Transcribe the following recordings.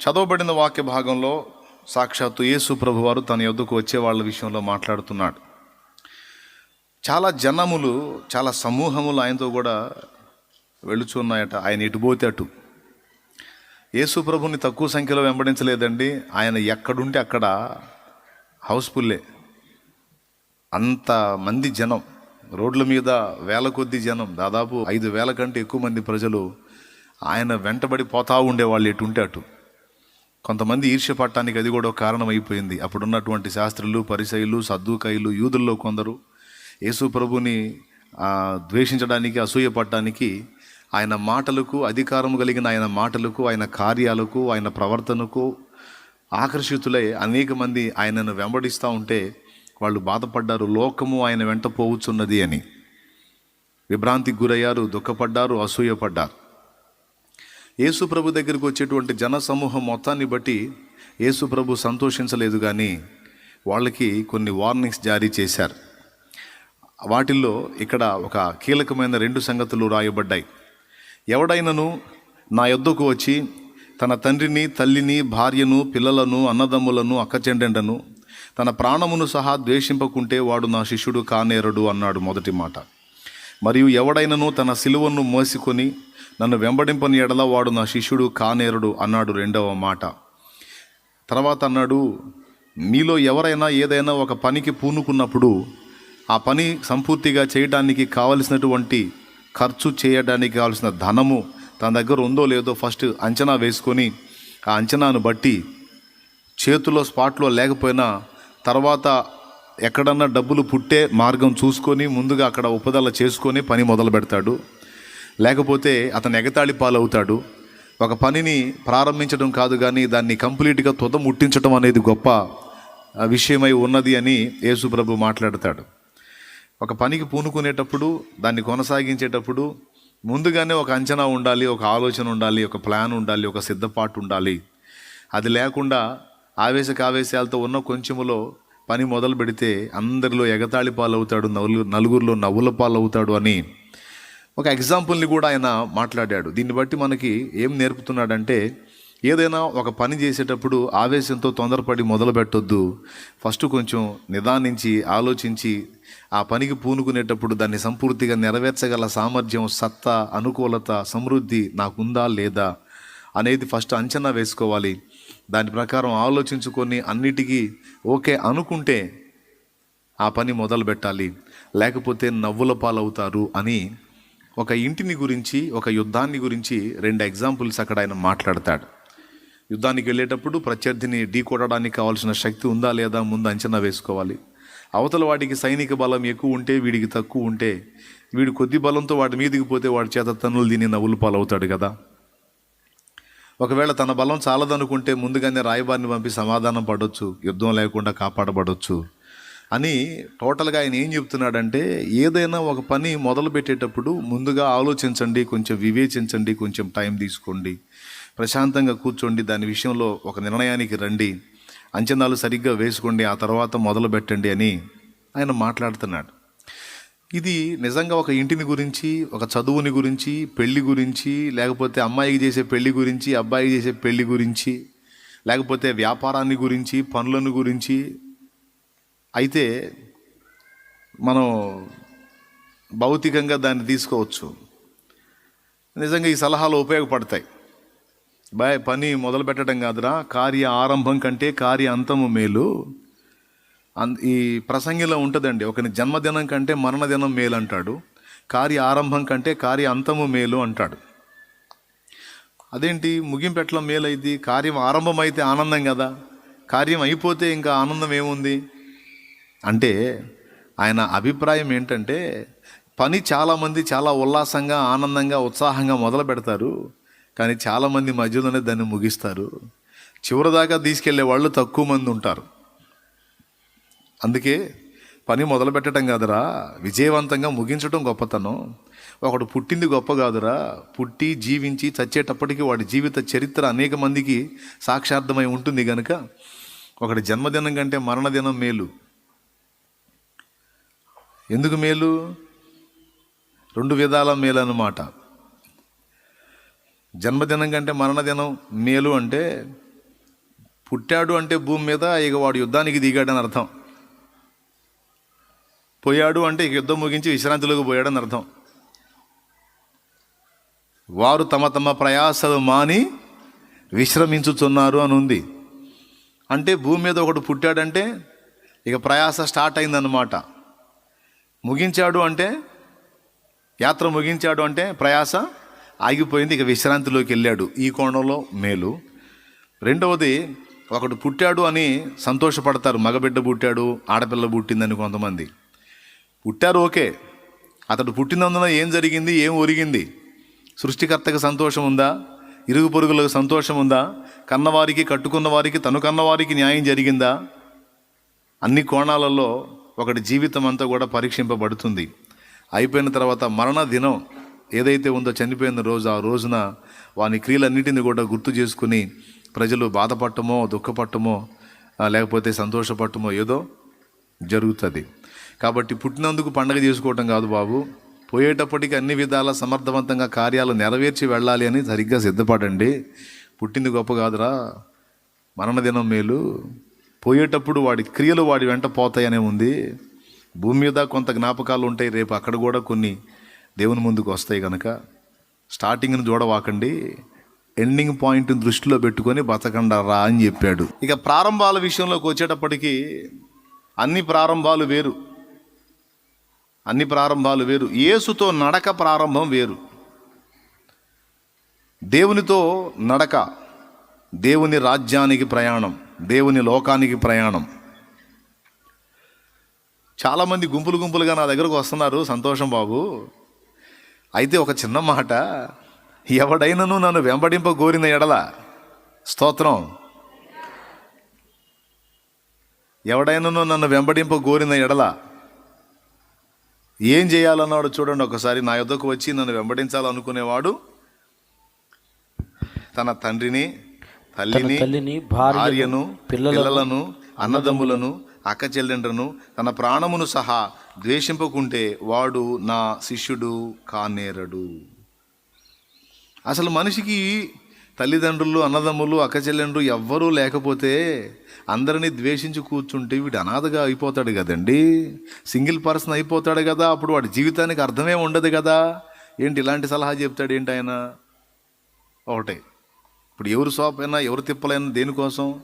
చదవబడిన వాక్య భాగంలో సాక్షాత్తు యేసు ప్రభు వారు తన యొద్దకు వచ్చే వాళ్ళ విషయంలో మాట్లాడుతున్నాడు. చాలా జనములు చాలా సమూహములు ఆయనతో కూడా వెళుచున్నాయట ఆయన ఇటుపోతే అటు. యేసు ప్రభుని తక్కువ సంఖ్యలో వెంబడించలేదండి. ఆయన ఎక్కడుంటే అక్కడ హౌస్ఫుల్లే అంత మంది జనం రోడ్ల మీద వేల కొద్ది జనం దాదాపు ఐదు వేల కంటే ఎక్కువ మంది ప్రజలు ఆయన వెంటబడి పోతా ఉండేవాళ్ళు ఎటుంటే అటు. కొంతమంది ఈర్ష్య పట్టడానికి అది కూడా కారణమైపోయింది. కారణం అయిపోయింది అప్పుడున్నటువంటి శాస్త్రులు పరిసయులు సద్దుకాయులు యూదుల్లో కొందరు యేసు ప్రభుని ద్వేషించడానికి అసూయ పట్టడానికి ఆయన మాటలకు అధికారం కలిగిన ఆయన మాటలకు ఆయన కార్యాలకు ఆయన ప్రవర్తనకు ఆకర్షితులై అనేక మంది ఆయనను వెంబడిస్తూ ఉంటే వాళ్ళు బాధపడ్డారు. లోకము ఆయన వెంట పోవుచున్నది అని. విభ్రాంతికి గురయ్యారు దుఃఖపడ్డారు అసూయపడ్డారు. యేసు ప్రభు దగ్గరికి వచ్చేటువంటి జన సమూహం మొత్తాన్ని బట్టి యేసు ప్రభు సంతోషించలేదు కానీ వాళ్ళకి కొన్ని వార్నింగ్స్ జారీ చేశారు. వాటిల్లో ఇక్కడ ఒక కీలకమైన రెండు సంగతులు రాయబడ్డాయి. ఎవడైనను నా యొద్దకు వచ్చి తన తండ్రిని తల్లిని భార్యను పిల్లలను అన్నదమ్ములను అక్కచెండెండను తన ప్రాణమును సహా ద్వేషింపకుంటే వాడు నా శిష్యుడు కానేరడు అన్నాడు మొదటి మాట. మరియు ఎవడైనను తన సిలువను మోసుకొని నన్ను వెంబడింపని ఎడల వాడు నా శిష్యుడు కానేరుడు అన్నాడు రెండవ మాట. తర్వాత అన్నాడు మీలో ఎవరైనా ఏదైనా ఒక పనికి పూనుకున్నప్పుడు ఆ పని సంపూర్తిగా చేయడానికి కావలసినటువంటి ఖర్చు చేయడానికి కావలసిన ధనము తన దగ్గర ఉందో లేదో ఫస్ట్ అంచనా వేసుకొని ఆ అంచనాను బట్టి చేతిలో స్పాట్లో లేకపోయినా తర్వాత ఎక్కడన్నా డబ్బులు పుట్టే మార్గం చూసుకొని ముందుగా అక్కడ ఉపదల చేసుకొని పని మొదలు పెడతాడు లేకపోతే అతను ఎగతాళి పాలవుతాడు. ఒక పనిని ప్రారంభించడం కాదు కానీ దాన్ని కంప్లీట్గా తుద ముట్టించడం అనేది గొప్ప విషయమై ఉన్నది అని యేసుప్రభు మాట్లాడతాడు. ఒక పనికి పూనుకునేటప్పుడు దాన్ని కొనసాగించేటప్పుడు ముందుగానే ఒక అంచనా ఉండాలి ఒక ఆలోచన ఉండాలి ఒక ప్లాన్ ఉండాలి ఒక సిద్ధపాటు ఉండాలి. అది లేకుండా ఆవేశ కావేశాలతో ఉన్న కొంచెములో పని మొదలు పెడితే అందరిలో ఎగతాళి పాలవుతాడు నలుగురిలో నవ్వుల పాలవుతాడు అని ఒక ఎగ్జాంపుల్ని కూడా ఆయన మాట్లాడాడు. దీన్ని బట్టి మనకి ఏం నేర్పుతున్నాడంటే ఏదైనా ఒక పని చేసేటప్పుడు ఆవేశంతో తొందరపడి మొదలు పెట్టొద్దు ఫస్ట్ కొంచెం నిదానించి ఆలోచించి ఆ పనికి పూనుకునేటప్పుడు దాన్ని సంపూర్తిగా నెరవేర్చగల సామర్థ్యం సత్తా అనుకూలత సమృద్ధి నాకుందా లేదా అనేది ఫస్ట్ అంచనా వేసుకోవాలి. దాని ప్రకారం ఆలోచించుకొని అన్నిటికీ ఓకే అనుకుంటే ఆ పని మొదలు పెట్టాలి లేకపోతే నవ్వుల పాలవుతారు అని ఒక ఇంటిని గురించి ఒక యుద్ధాన్ని గురించి రెండు ఎగ్జాంపుల్స్ అక్కడ ఆయన మాట్లాడతాడు. యుద్ధానికి వెళ్ళేటప్పుడు ప్రత్యర్థిని ఢీ కొట్టడానికి కావాల్సిన శక్తి ఉందా లేదా ముందు అంచనా వేసుకోవాలి. అవతల వాడికి సైనిక బలం ఎక్కువ ఉంటే వీడికి తక్కువ ఉంటే వీడు కొద్ది బలంతో వాడి మీదికి పోతే వాడి చేత తనులు దీని నవ్వులు పాలవుతాడు కదా. ఒకవేళ తన బలం చాలదనుకుంటే ముందుగానే రాయబారిని పంపి సమాధానం పడవచ్చు యుద్ధం లేకుండా కాపాడబడవచ్చు అని టోటల్గా ఆయన ఏం చెప్తున్నాడంటే ఏదైనా ఒక పని మొదలు పెట్టేటప్పుడు ముందుగా ఆలోచించండి కొంచెం వివేచించండి కొంచెం టైం తీసుకోండి. ప్రశాంతంగా కూర్చోండి దాని విషయంలో ఒక నిర్ణయానికి రండి. అంచనాలు సరిగ్గా వేసుకోండి ఆ తర్వాత మొదలు పెట్టండి అని ఆయన మాట్లాడుతున్నాడు. ఇది నిజంగా ఒక ఇంటిని గురించి ఒక చదువుని గురించి పెళ్ళి గురించి లేకపోతే అమ్మాయికి చేసే పెళ్ళి గురించి అబ్బాయికి చేసే పెళ్ళి గురించి లేకపోతే వ్యాపారాన్ని గురించి పనులను గురించి అయితే మనం భౌతికంగా దాన్ని తీసుకోవచ్చు. నిజంగా ఈ సలహాలు ఉపయోగపడతాయి. బాయ్ పని మొదలు పెట్టడం కాదురా. కార్య ఆరంభం కంటే కార్య అంతము మేలు. అన్ ఈ ప్రసంగిలో ఉంటుందండి ఒకని జన్మదినం కంటే మరణదినం మేలు అంటాడు కార్య ఆరంభం కంటే కార్య అంతము మేలు అంటాడు. అదేంటి? ముగింపెట్ల మేలు అయితే కార్యం ఆరంభమైతే ఆనందం కదా. కార్యం అయిపోతే ఇంకా ఆనందం ఏముంది? అంటే ఆయన అభిప్రాయం ఏంటంటే పని చాలామంది చాలా ఉల్లాసంగా ఆనందంగా ఉత్సాహంగా మొదలు పెడతారు. కానీ చాలామంది మధ్యలోనే దాన్ని ముగిస్తారు. చివరిదాకా తీసుకెళ్ళే వాళ్ళు తక్కువ మంది ఉంటారు. అందుకే పని మొదలు పెట్టడం కాదురా. విజయవంతంగా ముగించడం గొప్పతనం. ఒకడు పుట్టింది గొప్ప కాదురా. పుట్టి జీవించి చచ్చేటప్పటికి వాడి జీవిత చరిత్ర అనేక మందికి సాక్షార్థమై ఉంటుంది కనుక ఒకటి జన్మదినం కంటే మరణదినం మేలు. ఎందుకు మేలు? రెండు విధాల మేలు అన్నమాట జన్మదినం కంటే మరణదినం మేలు అంటే పుట్టాడు అంటే భూమి మీద ఇక వాడు యుద్ధానికి దిగాడని అర్థం. పోయాడు అంటే ఇక యుద్ధం ముగించి విశ్రాంతిలోకి పోయాడని అర్థం. వారు తమ తమ ప్రయాసలు మాని విశ్రమించుతున్నారు అని ఉంది. అంటే భూమి మీద ఒకడు పుట్టాడంటే ఇక ప్రయాస స్టార్ట్ అయిందన్నమాట. ముగించాడు అంటే యాత్ర ముగించాడు అంటే ప్రయాస ఆగిపోయింది. ఇక విశ్రాంతిలోకి వెళ్ళాడు ఈ కోణంలో మేలు. రెండవది ఒకడు పుట్టాడు అని సంతోషపడతారు. మగబిడ్డ పుట్టాడు ఆడపిల్ల పుట్టిందని కొంతమంది. పుట్టారు ఓకే. అతడు పుట్టినందున ఏం జరిగింది? ఏం ఒరిగింది? సృష్టికర్తకు సంతోషం ఉందా? ఇరుగు పొరుగులకు సంతోషం ఉందా? కన్నవారికి కట్టుకున్న వారికి తను కన్నవారికి న్యాయం జరిగిందా? అన్ని కోణాలలో ఒకటి జీవితం అంతా కూడా పరీక్షింపబడుతుంది. అయిపోయిన తర్వాత మరణ దినం ఏదైతే ఉందో చనిపోయిన రోజు ఆ రోజున వాని క్రియలన్నిటిని కూడా గుర్తు చేసుకుని ప్రజలు బాధపడటమో దుఃఖపడటమో లేకపోతే సంతోషపడటమో ఏదో జరుగుతుంది. కాబట్టి పుట్టినందుకు పండగ చేసుకోవటం కాదు బాబు. పోయేటప్పటికి అన్ని విధాల సమర్థవంతంగా కార్యాలు నెరవేర్చి వెళ్ళాలి అని సరిగ్గా సిద్ధపడండి. పుట్టింది గొప్ప కాదురా. మరణదినం మేలు. పోయేటప్పుడు వాడి క్రియలు వాడి వెంట పోతాయనే ఉంది. భూమి మీద కొంత జ్ఞాపకాలు ఉంటాయి. రేపు అక్కడ కూడా కొన్ని దేవుని ముందుకు వస్తాయి కనుక స్టార్టింగ్ని చూడవాకండి. ఎండింగ్ పాయింట్ దృష్టిలో పెట్టుకొని బతకండరా అని చెప్పాడు. ఇక ప్రారంభాల విషయంలోకి వచ్చేటప్పటికీ అన్ని ప్రారంభాలు వేరు. అన్ని ప్రారంభాలు వేరు. యేసుతో నడక ప్రారంభం వేరు. దేవునితో నడక దేవుని రాజ్యానికి ప్రయాణం. దేవుని లోకానికి ప్రయాణం. చాలామంది గుంపులు గుంపులుగా నా దగ్గరకు వస్తున్నారు సంతోషం బాబు. అయితే ఒక చిన్న మాట ఎవడైనను నన్ను వెంబడింప కోరిన ఎడల స్తోత్రం. ఎవడైనను నన్ను వెంబడింప కోరిన ఎడల ఏం చేయాలన్నాడు చూడండి ఒకసారి. నా యొద్దకు వచ్చి నన్ను వెంబడించాలనుకునేవాడు తన తండ్రిని తల్లిని తల్లిని భార్యను పిల్లలను అన్నదమ్ములను అక్క చెల్లెండ్రను తన ప్రాణమును సహా ద్వేషింపకుంటే వాడు నా శిష్యుడు కానేరడు. అసలు మనిషికి తల్లిదండ్రులు అన్నదమ్ములు అక్క చెల్లెండ్రు ఎవ్వరూ లేకపోతే అందరినీ ద్వేషించి కూర్చుంటే వీడు అనాథగా అయిపోతాడు కదండి. సింగిల్ పర్సన్ అయిపోతాడు కదా అప్పుడు వాడి జీవితానికి అర్థమే ఉండదు కదా. ఏంటి ఇలాంటి సలహా చెప్తాడు ఏంటి ఆయన? ఒకటే. ఇప్పుడు ఎవరు సోపైనా ఎవరు తిప్పలైనా దేనికోసం?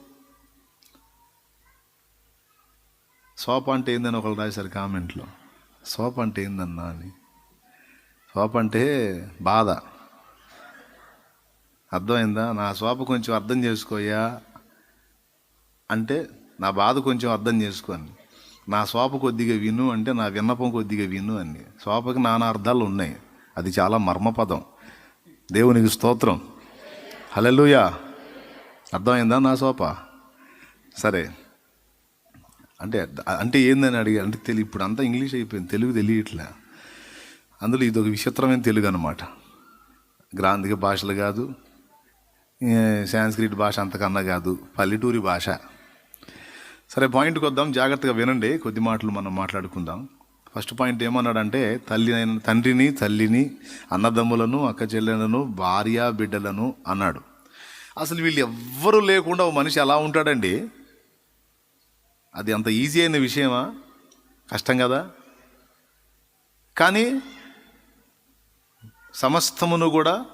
సోప అంటే ఏందని ఒకళ్ళు రాశారు కామెంట్లో. సోప అంటే ఏందన్నా అని. సోప అంటే బాధ. అర్థమైందా? నా సోప కొంచెం అర్థం చేసుకోయా? అంటే నా బాధ కొంచెం అర్థం చేసుకోండి నా సోప కొద్దిగా విను అంటే నా విన్నపం కొద్దిగా విను అని. సోపకి నానా అర్థాలు ఉన్నాయి. అది చాలా మర్మపదం. దేవునికి స్తోత్రం. హలలుయా అర్థమైందా నా సోప? సరే. అంటే అంటే ఏందని అడిగా అంటే తెలుగు ఇప్పుడు అంతా ఇంగ్లీష్ అయిపోయింది తెలుగు తెలియట్లే. అందులో ఇది ఒక విచిత్రమైన తెలుగు అనమాట గ్రాంధిక భాషలు కాదు సాంస్క్రిట్ భాష అంతకన్నా కాదు పల్లెటూరి భాష. సరే పాయింట్కి వద్దాం జాగ్రత్తగా వినండి కొద్ది మాటలు మనం మాట్లాడుకుందాం. ఫస్ట్ పాయింట్ ఏమన్నాడంటే తల్లి తండ్రిని తల్లిని అన్నదమ్ములను అక్క చెల్లెలను భార్య బిడ్డలను అన్నాడు. అసలు వీళ్ళు ఎవ్వరూ లేకుండా ఓ మనిషి ఎలా ఉంటాడండి. అది అంత ఈజీ అయిన విషయమా? కష్టం కదా. కానీ సమస్తమును కూడా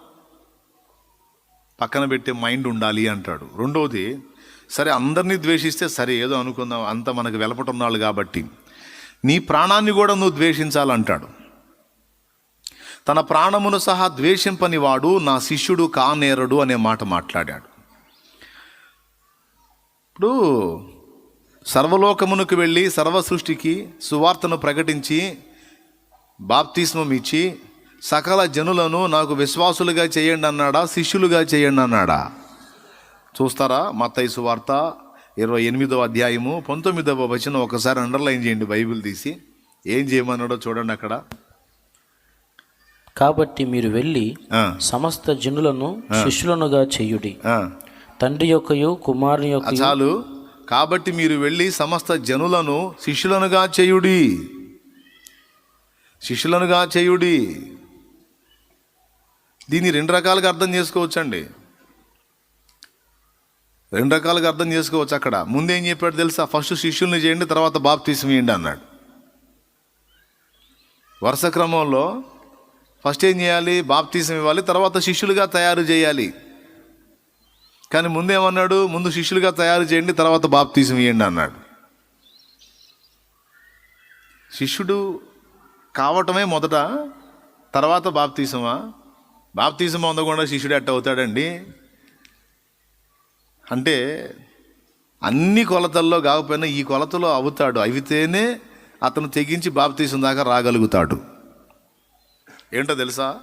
పక్కన పెట్టే మైండ్ ఉండాలి అంటాడు. రెండవది సరే అందరినీ ద్వేషిస్తే సరే ఏదో అనుకుందాం అంత మనకు వెలపటున్నాళ్ళు కాబట్టి. నీ ప్రాణాన్ని కూడా నువ్వు ద్వేషించాలంటాడు. తన ప్రాణమును సహా ద్వేషింపని వాడు నా శిష్యుడు కానేరడు అనే మాట మాట్లాడాడు. ఇప్పుడు సర్వలోకమునకు వెళ్ళి సర్వ సృష్టికి సువార్తను ప్రకటించి బాప్తిస్మం ఇచ్చి సకల జనులను నాకు విశ్వాసులుగా చేయండి అన్నాడా శిష్యులుగా చేయండి అన్నాడా? చూస్తారా మత్తయి సువార్త? ఇరవై ఎనిమిదవ అధ్యాయము పంతొమ్మిదవ వచనం ఒకసారి అండర్లైన్ చేయండి బైబిల్ తీసి. ఏం చేయమన్నాడో చూడండి అక్కడ. కాబట్టి మీరు వెళ్ళి సమస్త జనులను శిష్యులనుగా చెయ్యుడి ఆ. తండ్రి యొక్కయు కుమారుని యొక్క చాలు. కాబట్టి మీరు వెళ్ళి సమస్త జనులను శిష్యులనుగా చేయుడి. శిష్యులనుగా చేయుడి. దీన్ని రెండు రకాలుగా అర్థం చేసుకోవచ్చండి. రెండు రకాలుగా అర్థం చేసుకోవచ్చు అక్కడ. ముందేం చెప్పాడు తెలుసా? ఫస్ట్ శిష్యుల్ని చేయండి తర్వాత బాప్తీసం ఇవ్వండి అన్నాడు. వరుస క్రమంలో ఫస్ట్ ఏం చేయాలి? బాప్తీసం ఇవ్వాలి తర్వాత శిష్యులుగా తయారు చేయాలి. కానీ ముందేమన్నాడు? ముందు శిష్యులుగా తయారు చేయండి తర్వాత బాప్తీసం ఇవ్వండి అన్నాడు. శిష్యుడు కావటమే మొదట తర్వాత బాప్తీసమా? బాప్తీసం అందకుండా శిష్యుడు ఎట్ట అవుతాడండి అంటే అన్ని కొలతల్లో కాకపోయినా ఈ కొలతలో అవుతాడు. అయితేనే అతను తెగించి బాప్తీసం దాకా రాగలుగుతాడు. ఏంటో తెలుసా?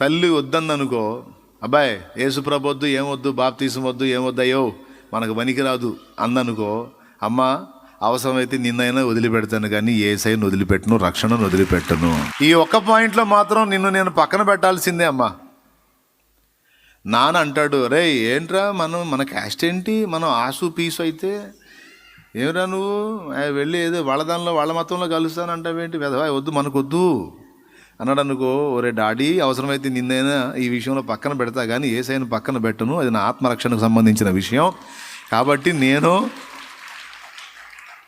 తల్లి వద్దందనుకో అబ్బాయి యేసుప్రభు వద్దు ఏమొద్దు బాప్తీసం వద్దు ఏమొద్దయ్యో మనకు పనికిరాదు అందనుకో అమ్మ అవసరమైతే నిన్నైనా వదిలిపెడతాను కానీ ఏసైని వదిలిపెట్టను రక్షణను వదిలిపెట్టను. ఈ ఒక్క పాయింట్లో మాత్రం నిన్ను నేను పక్కన పెట్టాల్సిందే అమ్మా. నాన్న అంటాడు రే ఏంట్రా మనం మన క్యాస్ట్ ఏంటి? మనం ఆసు పీసు అయితే? ఏమిరా నువ్వు? వెళ్ళి ఏదో వాళ్ళ దానిలో వాళ్ళ మతంలో కలుస్తాను అంటావేంటి వెధవా వద్దు మనకు వద్దు అన్నాడు అనుకో ఒరే డాడీ అవసరమైతే నిన్నైనా ఈ విషయంలో పక్కన పెడతా కానీ ఏసైనా పక్కన పెట్టను. అది నా ఆత్మరక్షణకు సంబంధించిన విషయం. కాబట్టి నేను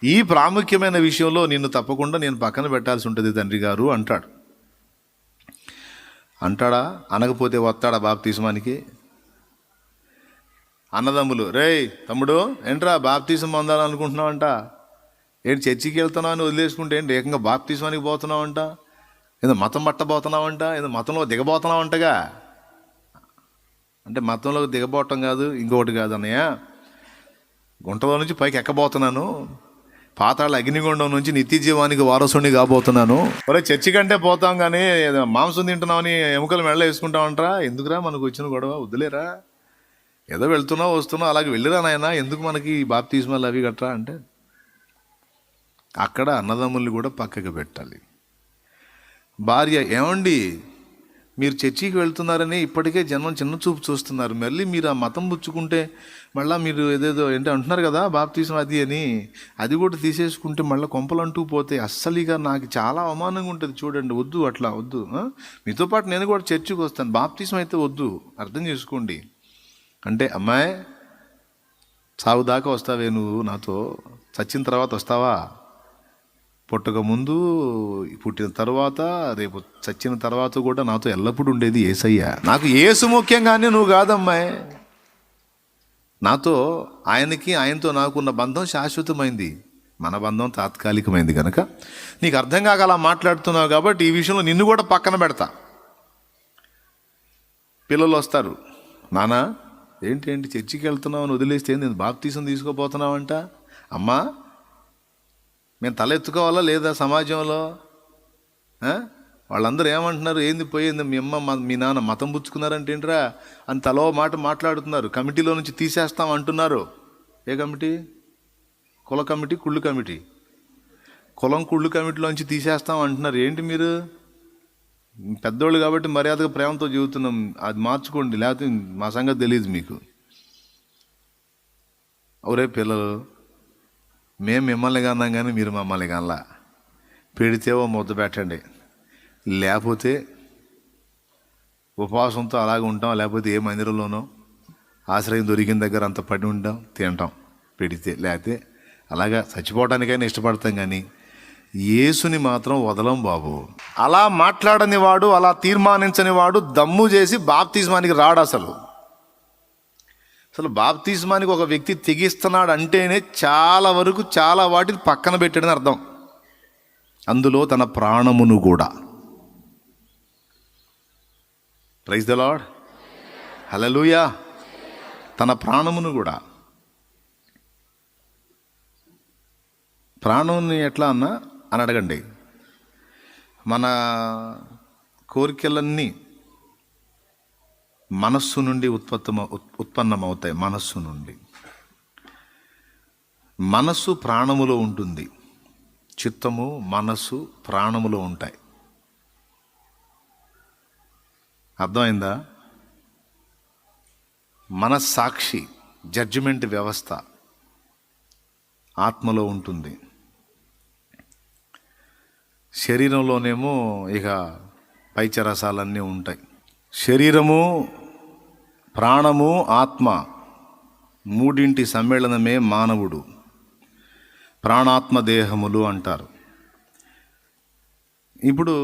ఈ ప్రాముఖ్యమైన విషయంలో నిన్ను తప్పకుండా నేను పక్కన పెట్టాల్సి ఉంటుంది తండ్రి గారు అంటాడు. అంటాడా? అనకపోతే వస్తాడా బాప్తీసమానికి అన్నదమ్ములు రేయ్ తమ్ముడు ఏంట్రా బాప్తీసం పొందాలనుకుంటున్నావంట? ఏంటి చర్చికి వెళ్తున్నావు అని వదిలేసుకుంటే ఏంటి? ఏకంగా బాప్తీసమానికి పోతున్నావంట? ఏదో మతం పట్టబోతున్నావంట? ఏదో మతంలో దిగబోతున్నావంటగా? అంటే మతంలో దిగబోవటం కాదు ఇంకొకటి కాదు అన్నయ్య గుంటలో నుంచి పైకి ఎక్కబోతున్నాను. పాతాళ అగ్నిగుండం నుంచి నిత్య జీవానికి వారసుని కాబోతున్నాను. ఒరే చర్చి కంటే పోతాం కానీ మాంసం తింటున్నామని ఎముకలు మెడలో వేసుకుంటామంటరా ఎందుకురా మనకు వచ్చిన గొడవ? వద్దులేరా? ఏదో వెళ్తున్నావు వస్తున్నావు అలాగే వెళ్ళిరా నాయనా. ఎందుకు మనకి ఈ బాప్తీస్మాలు అవి గట్రా అంటే? అక్కడ అన్నదమ్ముల్ని కూడా పక్కకి పెట్టాలి. భార్య ఏమండి? మీరు చర్చికి వెళ్తున్నారని ఇప్పటికే జనం చిన్న చూపు చూస్తున్నారు. మళ్ళీ మీరు ఆ మతం పుచ్చుకుంటే మళ్ళీ మీరు ఏదేదో ఏంటో అంటున్నారు కదా బాప్తీసం అది అని. అది కూడా తీసేసుకుంటే మళ్ళీ కొంపలు అంటూ పోతే అస్సలిగా నాకు చాలా అవమానంగా ఉంటుంది చూడండి. వద్దు అట్లా వద్దు మీతో పాటు నేను కూడా చర్చికి వస్తాను. బాప్తీసం అయితే వద్దు అర్థం చేసుకోండి. అంటే అమ్మాయి సాగు దాకా వస్తావే నువ్వు నాతో? చచ్చిన తర్వాత వస్తావా? పుట్టక ముందు పుట్టిన తర్వాత రేపు చచ్చిన తర్వాత కూడా నాతో ఎల్లప్పుడూ ఉండేది ఏసయ్య. నాకు ఏసు ముఖ్యంగానే నువ్వు కాదమ్మాయి. నాతో ఆయనకి ఆయనతో నాకున్న బంధం శాశ్వతమైంది. మన బంధం తాత్కాలికమైంది కనుక నీకు అర్థం కాక అలా మాట్లాడుతున్నావు కాబట్టి ఈ విషయంలో నిన్ను కూడా పక్కన పెడతా. పిల్లలు వస్తారు. నానా ఏంటి ఏంటి చర్చికి వెళ్తున్నావు అని వదిలేస్తే నేను బాప్తీసం తీసుకోపోతున్నావంట? అమ్మా మేము తలెత్తుకోవాలా లేదా సమాజంలో? వాళ్ళందరూ ఏమంటున్నారు? ఏంది పోయింది? మీ అమ్మ మా- మీ నాన్న మతం పుచ్చుకున్నారంటే ఏంట్రా? అని తలో మాట మాట్లాడుతున్నారు. కమిటీలో నుంచి తీసేస్తాం అంటున్నారు. ఏ కమిటీ? కుల కమిటీ కుళ్ళు కమిటీ. కులం కుళ్ళు కమిటీలో నుంచి తీసేస్తాం అంటున్నారు. ఏంటి మీరు? పెద్దోళ్ళు కాబట్టి మర్యాదగా ప్రేమతో చెబుతున్నాం అది మార్చుకోండి. లేకపోతే మా సంగతి తెలియదు మీకు. ఒరే పిల్లలు మేము మిమ్మల్ని కన్నాం కానీ మీరు మమ్మల్ని కనలా. పెడితే ఓ ముద్ద పెట్టండి. లేకపోతే ఉపవాసంతో అలాగే ఉంటాం లేకపోతే ఏ మందిరంలోనో ఆశ్రయం దొరికిన దగ్గర అంత పడి ఉంటాం తింటాం పెడితే లేకపోతే అలాగా చచ్చిపోవడానికైనా ఇష్టపడతాం కానీ యేసుని మాత్రం వదలం బాబు. అలా మాట్లాడని వాడు అలా తీర్మానించని వాడు దమ్ము చేసి బాప్తిజమానికి రాడు అసలు అసలు బాప్తిజమానికి ఒక వ్యక్తి తెగిస్తున్నాడు అంటేనే చాలా వరకు చాలా వాటిని పక్కన పెట్టాడని అర్థం. అందులో తన ప్రాణమును కూడా. ప్రైజ్ ద లాడ్ హలలుయా తన ప్రాణమును కూడా. ప్రాణముని ఎట్లా అన్నా అని అడగండి. మన కోరికలన్నీ మనస్సు నుండి ఉత్పత్తమ ఉత్పన్నమవుతాయి మనస్సు నుండి. మనస్సు ప్రాణములో ఉంటుంది. చిత్తము మనస్సు ప్రాణములో ఉంటాయి. అర్థమైందా? మనస్సాక్షి జడ్జిమెంట్ వ్యవస్థ ఆత్మలో ఉంటుంది. శరీరంలోనేమో ఇక పైచరసాలన్నీ ఉంటాయి. శరీరము ప్రాణము ఆత్మ మూడింటి సమ్మేళనమే మానవుడు. ప్రాణాత్మ దేహములు అంటారు. ఇప్పుడు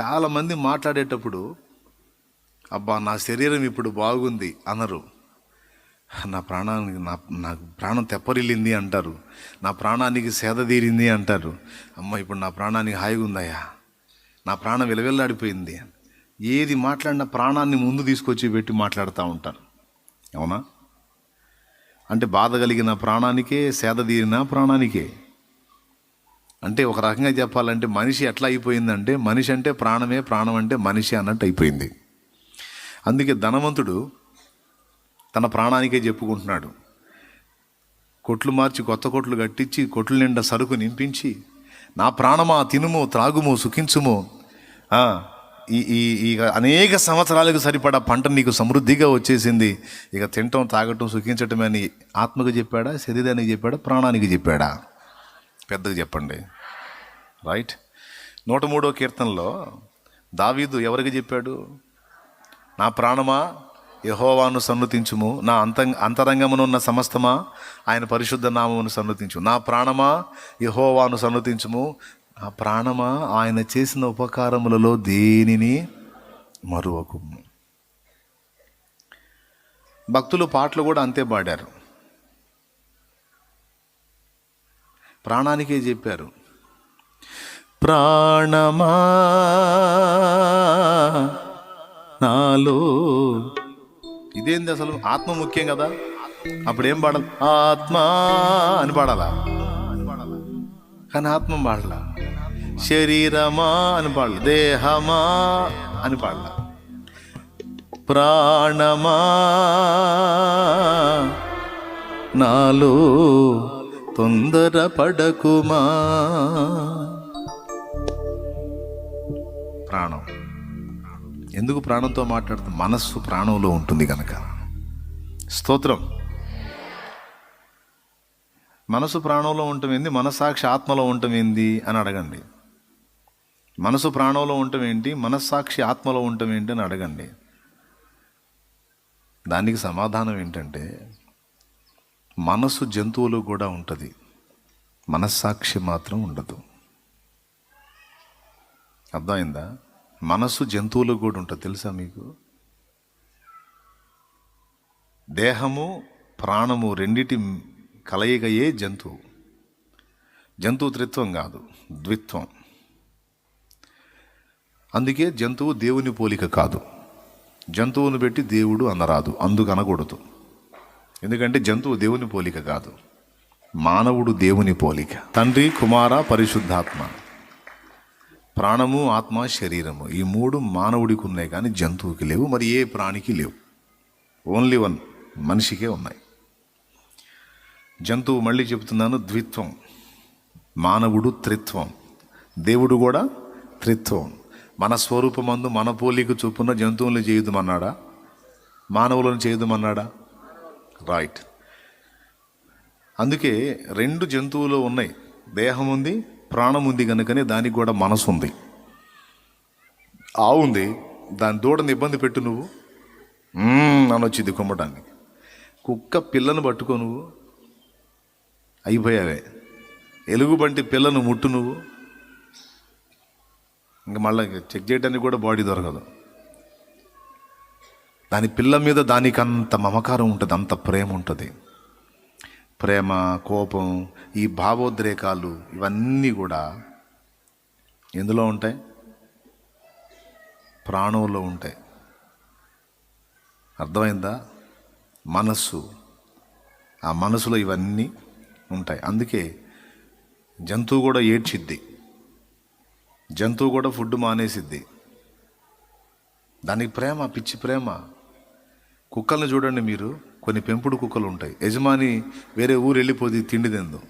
చాలామంది మాట్లాడేటప్పుడు అబ్బా నా శరీరం ఇప్పుడు బాగుంది అనరు. నా ప్రాణానికి నా నాకు ప్రాణం తెప్పరిల్లింది అంటారు. నా ప్రాణానికి సేద తీరింది అంటారు. అమ్మ ఇప్పుడు నా ప్రాణానికి హాయిగా ఉందయ్యా నా ప్రాణం విలవిల్లాడిపోయింది ఏది మాట్లాడినా ప్రాణాన్ని ముందు తీసుకొచ్చి పెట్టి మాట్లాడుతూ ఉంటారు అవునా? అంటే బాధ కలిగిన ప్రాణానికే సేద తీరిన ప్రాణానికే. అంటే ఒక రకంగా చెప్పాలంటే మనిషి ఎట్లా అయిపోయిందంటే మనిషి అంటే ప్రాణమే ప్రాణం అంటే మనిషి అన్నట్టు అయిపోయింది. అందుకే ధనవంతుడు తన ప్రాణానికే చెప్పుకుంటున్నాడు. కొట్లు మార్చి కొత్త కొట్లు కట్టించి కొట్లు నిండా సరుకు నింపించి నా ప్రాణమా తినుము త్రాగుము సుఖించుము. ఈ ఈ ఇక అనేక సంవత్సరాలకు సరిపడా పంట నీకు సమృద్ధిగా వచ్చేసింది. ఇక తినటం తాగటం సుఖించటం అని ఆత్మకు చెప్పాడా? శరీరానికి చెప్పాడా? ప్రాణానికి చెప్పాడా? పెద్దగా చెప్పండి. రైట్? నూట మూడో కీర్తనలో దావీదు ఎవరికి చెప్పాడు? నా ప్రాణమా యహోవాను సన్నతించుము. నా అంత అంతరంగమునున్న సమస్తమా ఆయన పరిశుద్ధ నామమును సన్నతించు. నా ప్రాణమా యహోవాను సన్నతించుము. నా ప్రాణమా ఆయన చేసిన ఉపకారములలో దేనిని మరువకు భక్తులు పాటలు కూడా అంతే పాడారు. ప్రాణానికే చెప్పారు. ప్రాణమా నాలో ఇదేంది అసలు? ఆత్మ ముఖ్యం కదా? అప్పుడు ఏం పాడాలి? ఆత్మ అని పాడాలా? కానీ ఆత్మ పాడలా? శరీరమా అని పాడలా? దేహమా అని పాడలా? ప్రాణమా నాలో తొందర పడకుమా? ప్రాణం. ఎందుకు ప్రాణంతో మాట్లాడుతూ మనస్సు ప్రాణంలో ఉంటుంది కనుక స్తోత్రం. మనసు ప్రాణంలో ఉండటం ఏంది? మనస్సాక్షి ఆత్మలో ఉండటం ఏంది అని అడగండి. మనసు ప్రాణంలో ఉండటం ఏంటి? మనస్సాక్షి ఆత్మలో ఉండటం ఏంటి అని అడగండి. దానికి సమాధానం ఏంటంటే మనసు జంతువులు కూడా ఉంటుంది. మనస్సాక్షి మాత్రం ఉండదు. అర్థమైందా? మనస్సు జంతువులు కూడా ఉంటుంది తెలుసా మీకు? దేహము ప్రాణము రెండిటి కలయికయే జంతువు. జంతువు త్రిత్వం కాదు ద్విత్వం. అందుకే జంతువు దేవుని పోలిక కాదు. జంతువును పెట్టి దేవుడు అనరాదు అందుకు అనకూడదు. ఎందుకంటే జంతువు దేవుని పోలిక కాదు మానవుడు దేవుని పోలిక. తండ్రి కుమార పరిశుద్ధాత్మ. ప్రాణము ఆత్మ శరీరము. ఈ మూడు మానవుడికి ఉన్నాయి కానీ జంతువుకి లేవు మరి ఏ ప్రాణికి లేవు. ఓన్లీ వన్ మనిషికే ఉన్నాయి. జంతువు మళ్ళీ చెబుతున్నాను ద్విత్వం. మానవుడు త్రిత్వం. దేవుడు కూడా త్రిత్వం. మన స్వరూపమందు మన పోలిక చొప్పున జంతువులను చేయుదమన్నాడా? మానవులను చేయుదమన్నాడా? రైట్ అందుకే రెండు జంతువులు ఉన్నాయి. దేహం ఉంది ప్రాణం ఉంది కనుకనే దానికి కూడా మనసు ఉంది. ఆవు ఉంది. దాని దూడని ఇబ్బంది పెట్టు నువ్వు. అని వచ్చింది కుమ్మటాన్ని కుక్క పిల్లను పట్టుకో నువ్వు. అయిపోయావే. ఎలుగుబంటి పిల్లను ముట్టు నువ్వు. ఇంకా మళ్ళీ చెక్ చేయడానికి కూడా బాడీ దొరకదు. దాని పిల్ల మీద దానికి అంత మమకారం ఉంటుంది అంత ప్రేమ ఉంటుంది. ప్రేమ కోపం ఈ భావోద్రేకాలు ఇవన్నీ కూడా ఎందులో ఉంటాయి? ప్రాణంలో ఉంటాయి. అర్థమైందా? మనస్సు. ఆ మనసులో ఇవన్నీ ఉంటాయి. అందుకే జంతువు కూడా ఏడ్చిద్ది. జంతువు కూడా ఫుడ్ మానేసిద్ది. దానికి ప్రేమ పిచ్చి ప్రేమ. కుక్కల్ని చూడండి మీరు. కొన్ని పెంపుడు కుక్కలు ఉంటాయి. యజమాని వేరే ఊరు వెళ్ళిపోతే తిండి తిందో.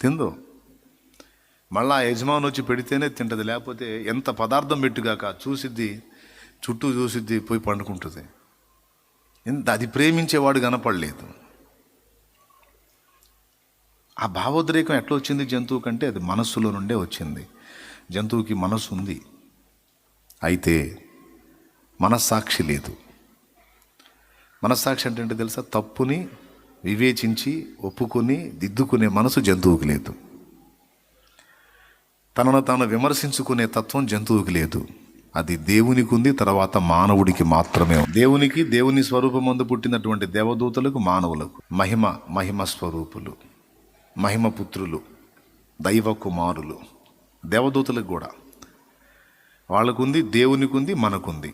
తిందో. మళ్ళా ఆ యజమాని వచ్చి పెడితేనే తింటది. లేకపోతే ఎంత పదార్థం పెట్టుగాక చూసిద్ది చుట్టూ చూసిద్ది పోయి పండుకుంటుంది. ఎంత అది ప్రేమించేవాడు కనపడలేదు. ఆ భావోద్రేకం ఎట్లా వచ్చింది జంతువు కంటే? అది మనస్సులో నుండే వచ్చింది. జంతువుకి మనస్సు ఉంది అయితే మనస్సాక్షి లేదు. మనస్సాక్షి అంటే ఏంటో తెలుసా? తప్పుని వివేచించి ఒప్పుకొని దిద్దుకునే మనసు జంతువుకి లేదు. తనను తాను విమర్శించుకునే తత్వం జంతువుకి లేదు. అది దేవునికి ఉంది తర్వాత మానవుడికి మాత్రమే దేవునికి దేవుని స్వరూపమందు పుట్టినటువంటి దేవదూతలకు మానవులకు మహిమ మహిమ స్వరూపులు మహిమ పుత్రులు దైవ కుమారులు దేవదూతలకు కూడా. వాళ్ళకుంది దేవునికి ఉంది మనకుంది.